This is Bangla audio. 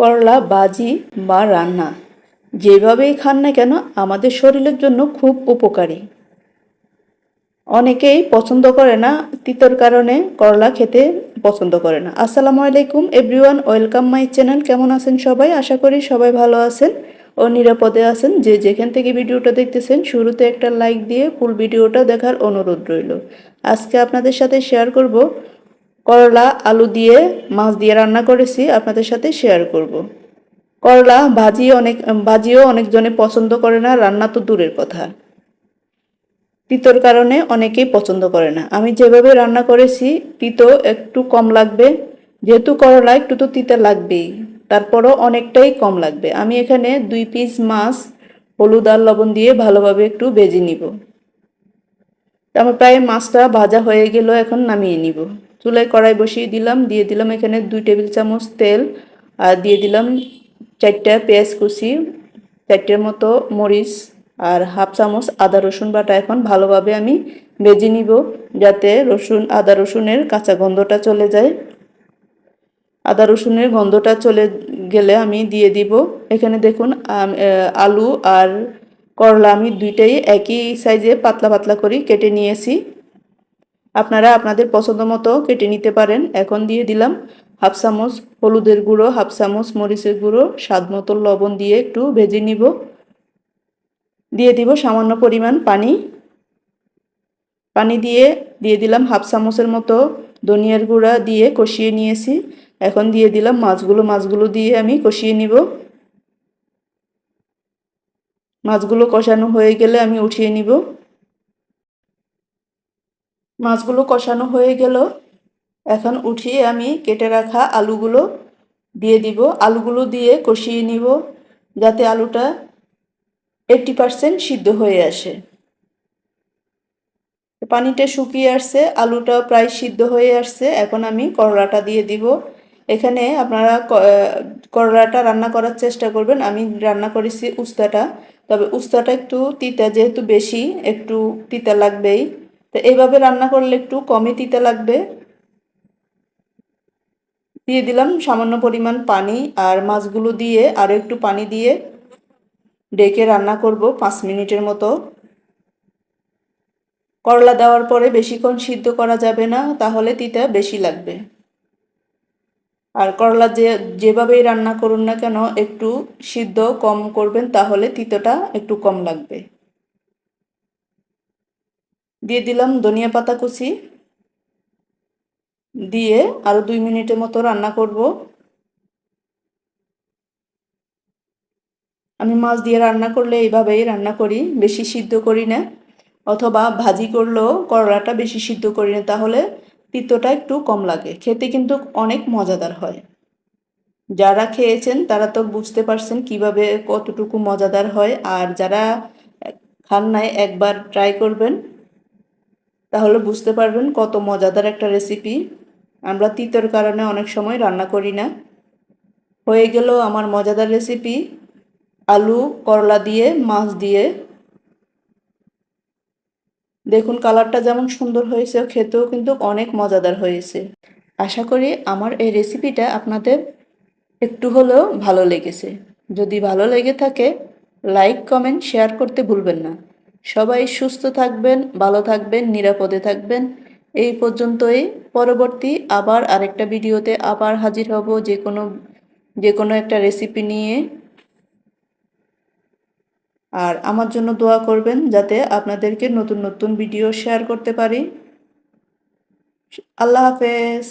করলা, বাজি বা রান্না। যেভাবেই খান না কেন, আমাদের শরীরের জন্য খুব উপকারী। অনেকেই পছন্দ করে না, তিতর কারণে করলা খেতে পছন্দ করে না। আসসালামু আলাইকুম, এভরিওয়ান, ওয়েলকাম মাই চ্যানেল। কেমন আছেন সবাই? আশা করি সবাই ভালো আছেন ও নিরাপদে আছেন। যে যেখান থেকে ভিডিওটা দেখতেছেন, শুরুতে একটা লাইক দিয়ে ফুল ভিডিওটা দেখার অনুরোধ রইল। আজকে আপনাদের সাথে শেয়ার করব করলা, আলু দিয়ে, মাছ দিয়ে রান্না করেছি, আপনাদের সাথে শেয়ার করব। করলা ভাজি অনেক, ভাজিও অনেকজনে পছন্দ করে না, রান্না তো দূরের কথা। তিতোর কারণে অনেকেই পছন্দ করে না। আমি যেভাবে রান্না করেছি, তিতো একটু কম লাগবে। যেহেতু করলা একটু তো তিতা লাগবেই, তারপরও অনেকটাই কম লাগবে। আমি এখানে দুই পিস মাছ, হলুদ আর লবণ দিয়ে ভালোভাবে একটু ভেজে নিব। আমার প্রায় মাছটা ভাজা হয়ে গেল এখন নামিয়ে নিব। চুলায় কড়াই বসিয়ে দিলাম, দিয়ে দিলাম এখানে দুই টেবিল চামচ তেল, আর দিয়ে দিলাম চারটা পেঁয়াজ কুচি, চারটের মতো মরিচ, আর হাফ চামচ আদা রসুন বাটা। এখন ভালোভাবে আমি ভেজে নিব যাতে রসুন, আদা রসুনের কাঁচা গন্ধটা চলে যায়। আদা রসুনের গন্ধটা চলে গেলে আমি দিয়ে দিব। এখানে দেখুন আলু আর করলা আমি দুইটাই একই সাইজে পাতলা পাতলা করে কেটে নিয়েছি। আপনারা আপনাদের পছন্দ মতো কেটে নিতে পারেন। এখন দিয়ে দিলাম হাফ চামচ হলুদের গুঁড়ো, হাফ চামচ মরিচের গুঁড়ো, স্বাদ মতো লবণ দিয়ে একটু ভেজে নিব। দিয়ে দিব সামান্য পরিমাণ পানি। পানি দিয়ে দিয়ে দিলাম হাফ চামচের মতো ধনিয়ার গুঁড়া দিয়ে কষিয়ে নিয়েছি। এখন দিয়ে দিলাম মাছগুলো মাছগুলো দিয়ে আমি কষিয়ে নিব। মাছগুলো কষানো হয়ে গেলে আমি উঠিয়ে নিব। মাছগুলো কষানো হয়ে গেল। এখন উঠিয়ে আমি কেটে রাখা আলুগুলো দিয়ে দিব। আলুগুলো দিয়ে কষিয়ে নিব যাতে আলুটা এইটটি পারসেন্ট সিদ্ধ হয়ে আসে। পানিটা শুকিয়ে আসছে, আলুটা প্রায় সিদ্ধ হয়ে আসছে। এখন আমি করলাটা দিয়ে দিব। এখানে আপনারা করলাটা রান্না করার চেষ্টা করবেন। আমি রান্না করেছি উস্তাটা। তবে উস্তাটা একটু তিতা, যেহেতু বেশি, একটু তিতা লাগবেই। তো এইভাবে রান্না করলে একটু কমই তিতা লাগবে। দিয়ে দিলাম সামান্য পরিমাণ পানি আর মাছগুলো দিয়ে আরও একটু পানি দিয়ে ডেকে রান্না করব পাঁচ মিনিটের মতো। করলা দেওয়ার পরে বেশিক্ষণ সিদ্ধ করা যাবে না, তাহলে তিতা বেশি লাগবে। আর করলা যে, যেভাবেই রান্না করুন না কেন, একটু সিদ্ধ কম করবেন, তাহলে তিতোটা একটু কম লাগবে। দিয়ে দিলাম ধনিয়া পাতা কুচি। দিয়ে আরও দুই মিনিটের মতো রান্না করব। আমি মাছ দিয়ে রান্না করলে এইভাবেই রান্না করি, বেশি সিদ্ধ করি না। অথবা ভাজি করলেও করলাটা বেশি সিদ্ধ করি না, তাহলে তিতোটা একটু কম লাগে। খেতে কিন্তু অনেক মজাদার হয়। যারা খেয়েছেন তারা তো বুঝতে পারছেন কীভাবে কতটুকু মজাদার হয়, আর যারা খান নাই একবার ট্রাই করবেন। তাহলে বুঝতে পারবেন কত মজাদার একটা রেসিপি আমরা তিতোর কারণে অনেক সময় রান্না করি না। হয়ে গেল আমার মজাদার রেসিপি আলু, করলা দিয়ে, মাছ দিয়ে। দেখুন কালারটা যেমন সুন্দর হয়েছে, খেতেও কিন্তু অনেক মজাদার হয়েছে। আশা করি আমার এই রেসিপিটা আপনাদের একটু হলেও ভালো লেগেছে। যদি ভালো লেগে থাকে লাইক কমেন্ট শেয়ার করতে ভুলবেন না। সবাই সুস্থ থাকবেন, ভালো থাকবেন, নিরাপদে থাকবেন। এই পর্যন্তই। পরবর্তী আবার আরেকটা ভিডিওতে আবার হাজির হব যে কোনো যে কোনো একটা রেসিপি নিয়ে। আর আমার জন্য দোয়া করবেন যাতে আপনাদেরকে নতুন নতুন ভিডিও শেয়ার করতে পারি। আল্লাহ হাফেজ।